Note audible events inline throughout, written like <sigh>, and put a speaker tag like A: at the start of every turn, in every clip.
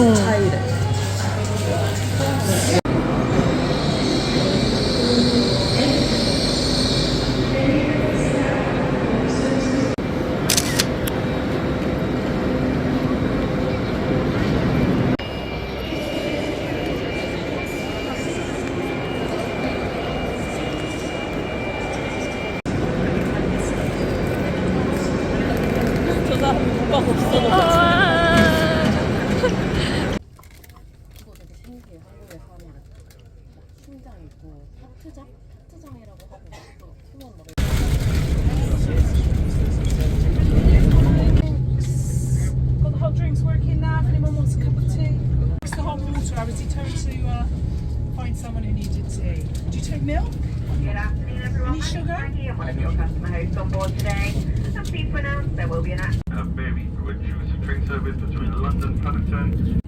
A: 嗯。
B: Good afternoon, everyone.
A: Any sugar?
B: Maggie, I'm one of your customer hosts on board today. I'm pleased to announce there will be an act.
C: a very good juice drink service between London, Paddington,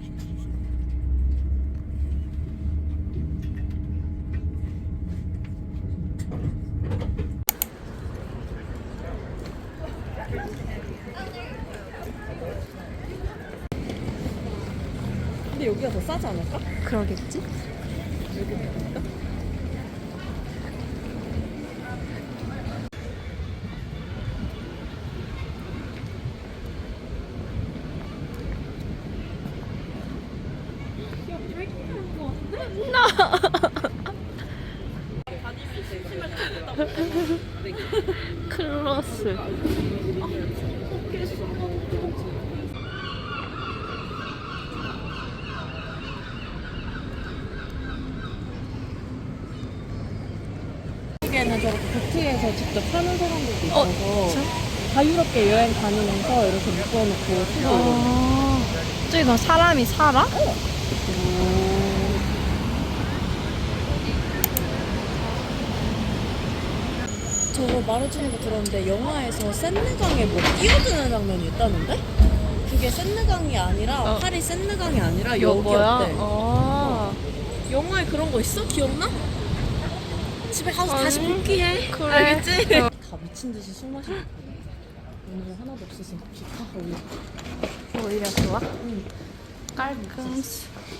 D: 근데 여기가 더 싸지 않을까?
E: 그러겠지? 클로스.
D: 한국에는 저렇게 보트에서 직접 사는 사람들도
E: 어,
D: 있어서 자유롭게 여행 다니면서 이렇게 묶어놓고 쓰고
E: 아, 저기 그럼 사람이 살아?
D: 저거 말해주는 거 들었는데 영화에서 센느강에 뭐 뛰어드는 장면이 있다는데? 그게 센느강이 아니라
E: 어.
D: 팔이 센느강이 아니라? 여기였대
E: 아,
D: 영화에 그런 거 있어? 기억나? 집에 가서 다시
E: 아니,
D: 복귀해
E: 그래.
D: 알겠지?
E: 어.
D: 다 미친 듯이 술 마시고 오늘 하나도 없어서 좋다 오늘
E: 오히려 좋아? 깔끔.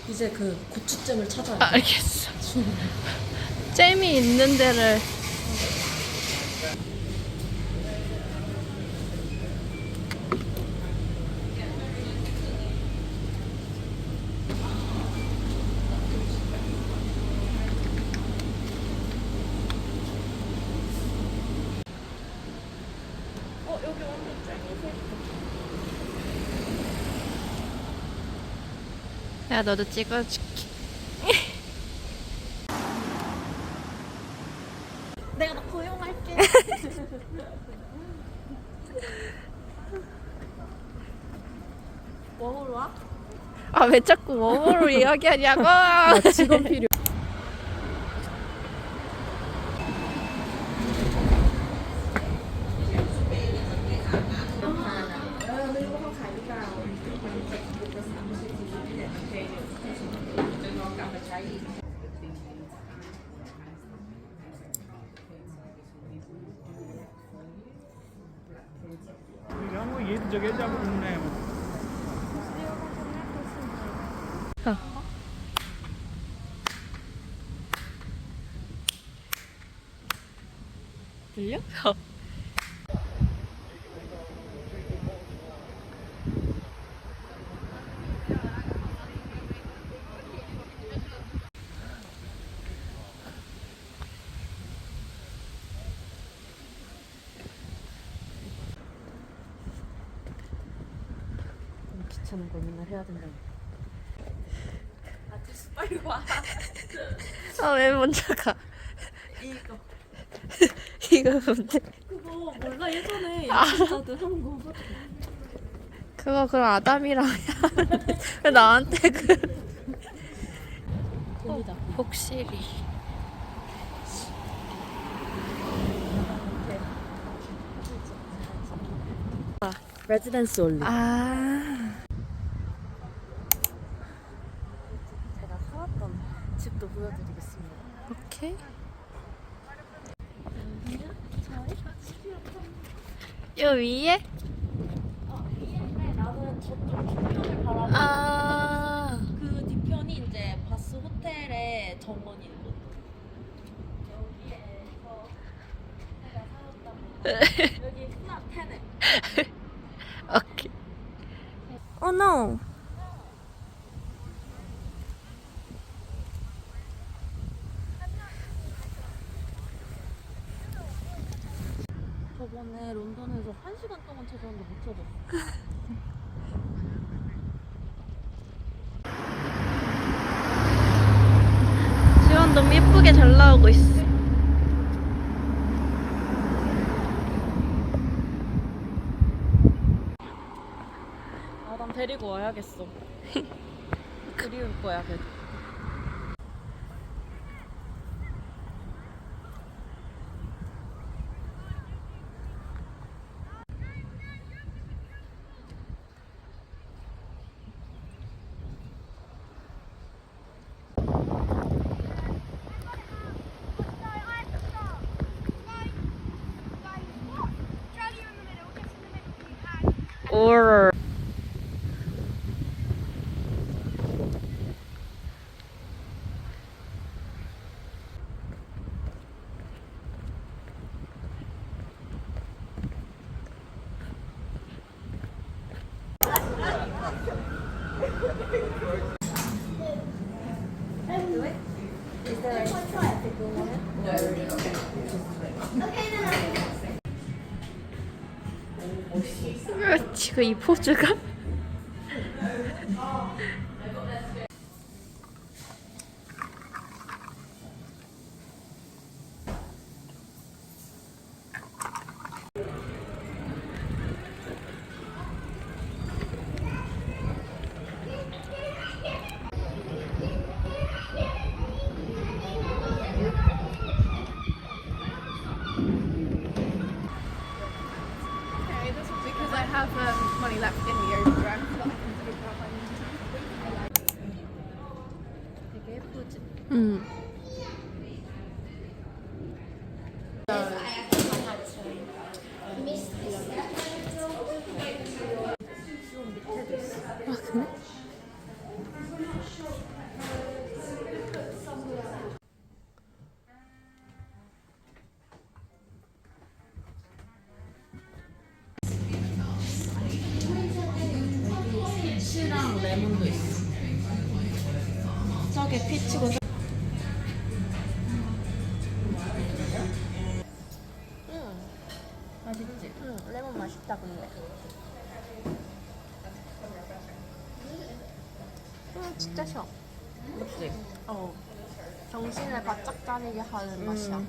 D: 이제 그 고추잼을 찾아야
E: 아,
D: 돼
E: 알겠어. 잼이 있는 데를. 야, 너도 찍어줄게. <laughs>
D: 내가 너 고용할게 <laughs> 뭐하러 와?
E: 아, 왜 자꾸 몸으로 이야기하냐고!
D: 직원 필요 들려? 너무 귀찮은 걸 맨날 해야 된다.
E: 아, 왜 먼저 가?
D: 이거 <laughs>
E: 이거 뭔데?
D: 그거 몰라 예전에 진짜들 한 거.
E: 그거 그럼 아담이랑 해야 하는데 왜 나한테 그
D: 여기다.
E: 복실이
D: 레지던스 올리.
E: 아
D: 제가 살았던 집도 보여드리겠
E: 오케이? 요 위에?
D: 나는 저쪽 뒤편을 바라보고
E: 아.
D: 그 뒤편이 이제 바스 호텔의 정원이 있거든. 여기에서 내가 살았던 여기 후나 테네.
E: 오케이 오 노
D: 저번에 런던에서 한 시간 동안 찾았는데 못 찾았어.
E: 지원 너무 예쁘게 잘 나오고 있어
D: 아, 난 데리고 와야겠어. <laughs> 그리울 거야, horror. No, okay. okay 걔.
E: or 지금 이 포즈가
F: money left in the overdraft that
D: 저게 피치고 맛있지?
E: 응 레몬 맛있다 근데. 응 진짜 쉬워
D: 맞지?
E: 어. 정신을 바짝 차리게 하는 맛이야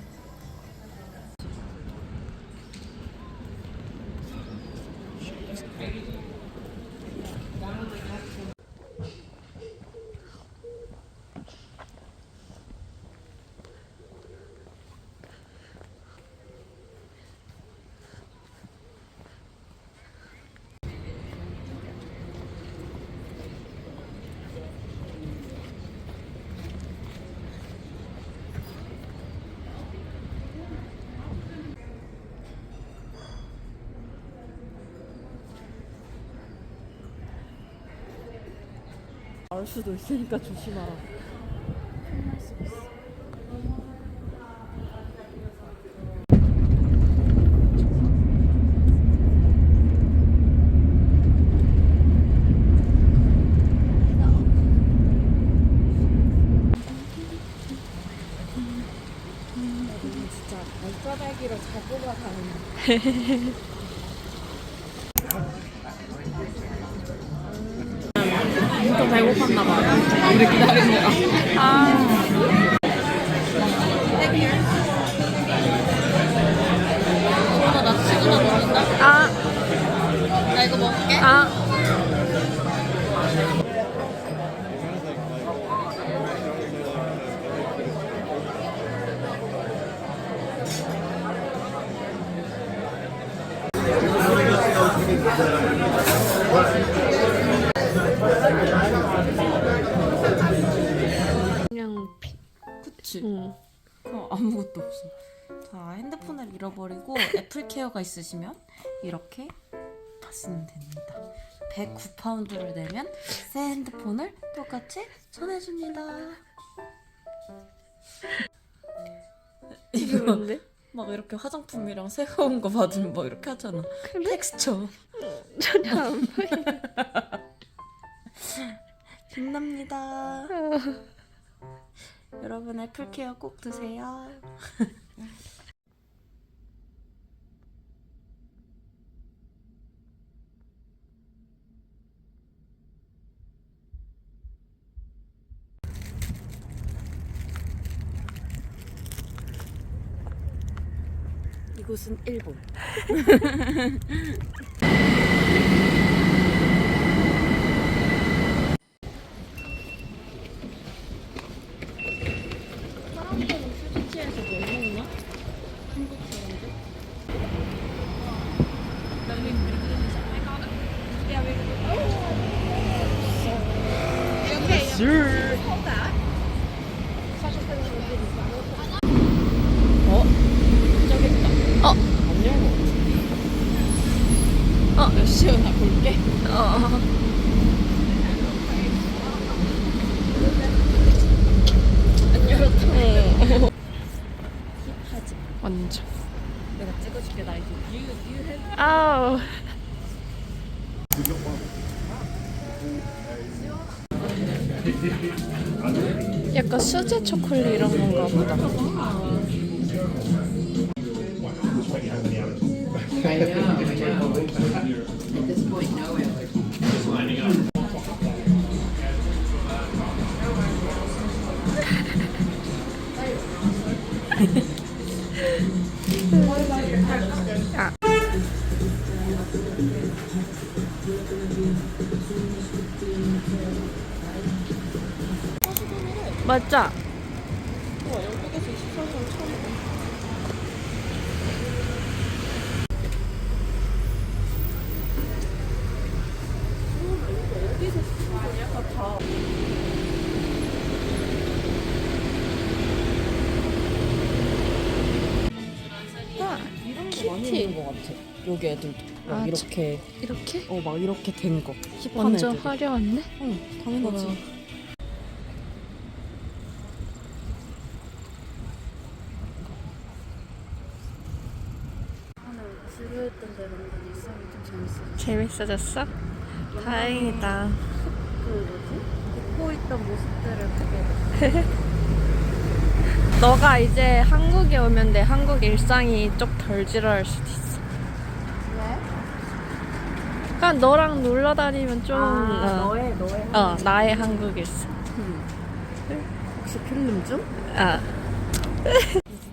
D: 알 수도 있으니까 조심하라. 진짜 발자배기로 잡으러 가는.
E: 그냥 피...
D: 그치?
E: 응.
D: 그럼 아무것도 없어. 자, 핸드폰을 잃어버리고 애플 케어가 있으시면 이렇게 하시면 됩니다. 109파운드를 내면 새 핸드폰을 똑같이 전해줍니다. 이거
E: 뭔데? <laughs>
D: 막 이렇게 화장품이랑 온거 받으면 막 이렇게 하잖아. 텍스처.
E: 전혀 안 보여. <laughs>
D: 빛납니다. 여러분 애플 케어 꼭 드세요. 이곳은 일본. <laughs> 사람들은 휴지치에서 뭐 먹나? 한국 사람들? 어? 저기 있다.
E: 어.
D: 안 열어.
E: 어.
D: 몇 시간 볼게.
E: 어.
D: 안 열었다.
E: 어.
D: 힙하지.
E: 완전.
D: 내가 찍어줄게 나 이제 유 유해.
E: 아우. 약간 수제 초콜릿 이런 건가 보다. <laughs> 맞자.
D: 와 영국에서 24년 처음.
E: 아,
D: 이런 거 많이 있는 것 같아. 여기 애들도 막
E: 아,
D: 이렇게
E: 이렇게?
D: 어 막 이렇게 된 거. 힙한
E: 완전
D: 애들.
E: 화려한데?
D: 응 당연하지.
E: 와.
D: 지루했던 데로 일상이 좀
E: 재밌어졌어? 다행이다.
D: 그 뭐지? 잊고 있던 모습들을 보게 돼. <laughs>
E: 너가 이제 한국에 오면 내 한국 일상이 좀 덜 지루할 수도 있어.
D: 왜?
E: 그냥 너랑 놀러 다니면 좀
D: 아,
E: 어,
D: 너의 너의
E: 어 나의 한국 일상.
D: 혹시 필름 중?
E: 아 <laughs>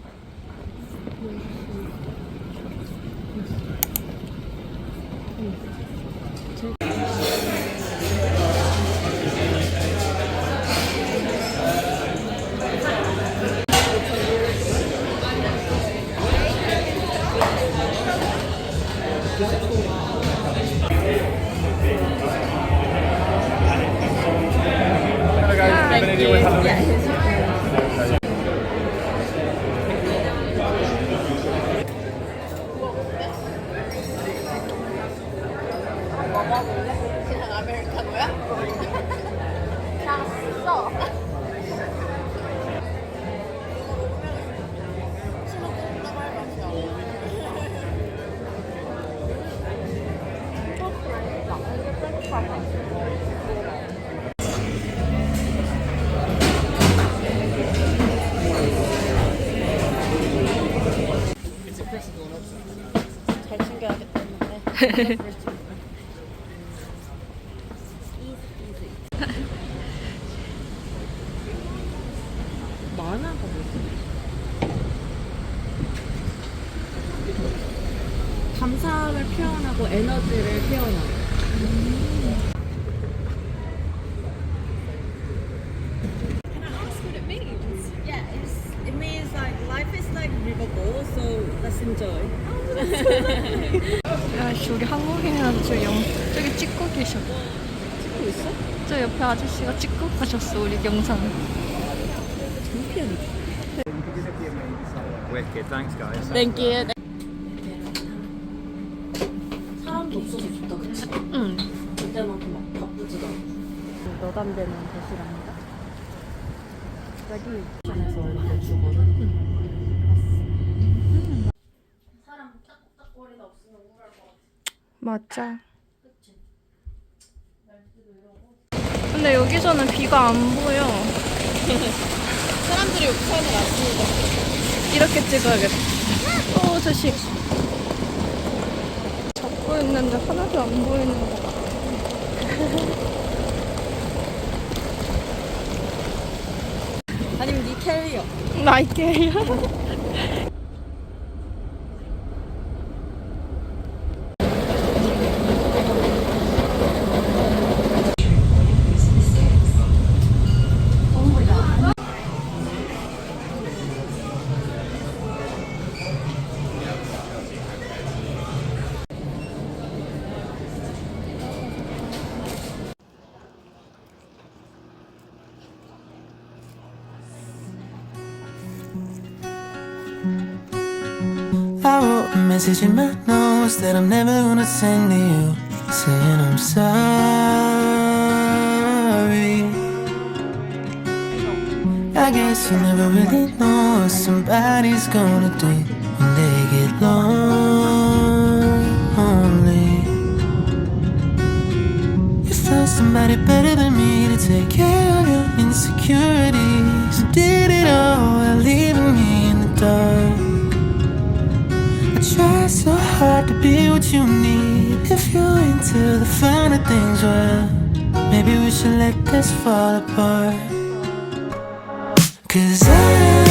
F: 그냥 아메리카노야?
D: 감사함을 표현하고 에너지를 표현하고. Yeah, it's, it means like life is like riverboat, so let's enjoy.
E: 야씨 우리 한국인이라서 저 저기 찍고 계셔.
D: 찍고 있어?
E: 저 옆에 아저씨가 찍고 가셨어 우리 영상.
G: Wicked, thanks guys.
D: 땡큐. 사람도 없어서 좋다, 그치?
E: 응.
D: 그때만큼 막 바쁘지도 않고.
E: 너담되는 도시랍니다. 여기
D: 에서 이렇게 주거든.
E: 맞아. 근데 여기서는 비가 안 보여.
D: 사람들이 우산을 안 쓰고
E: 이렇게 찍어야겠다. 어, 저식. 잡고 있는데 하나도 안 보이는 거 같아.
D: 아니면 니 캐리어.
E: 나이게요.
H: I message in my notes that I'm never gonna send to you, saying I'm sorry. I guess you never really know what somebody's gonna do when they get lonely. You found somebody better than me to take care of your insecurities. Did it all I try so hard to be what you need. If you're into the finer things, well, maybe we should let this fall apart. Cause I